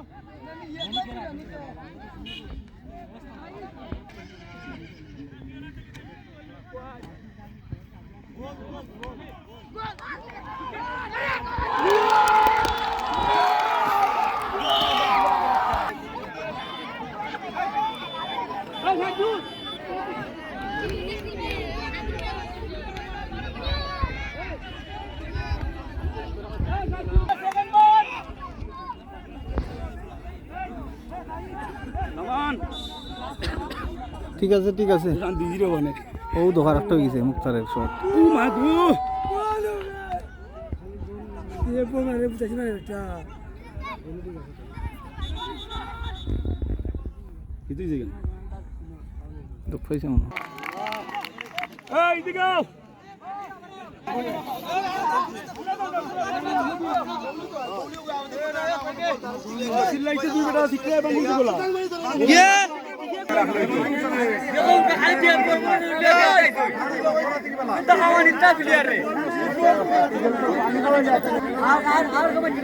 Hey, hey, dude! ঠিক আছে ঠিক আছে। ও দোকান একটা হয়ে গেছে মুক্তারের শট দুঃখ হয়েছে মনে হয়। পানি দুইটা গিয়া গেল না বাকি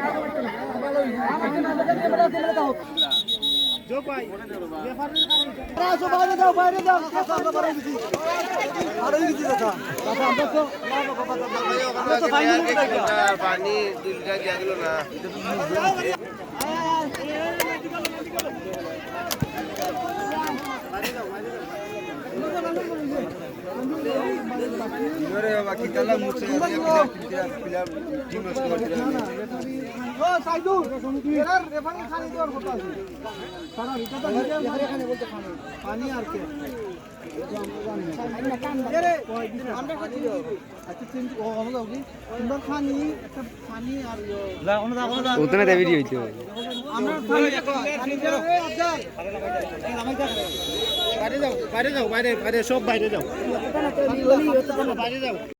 তালা গিয়া টিম নষ্ট পানি আর কে? পানি একটা পানি আর উতনে দেবি হইতে আমরা বাইরে যাও বাইরে যাও বাইরে বাইরে সব বাইরে যাও। না তো বাজে যাও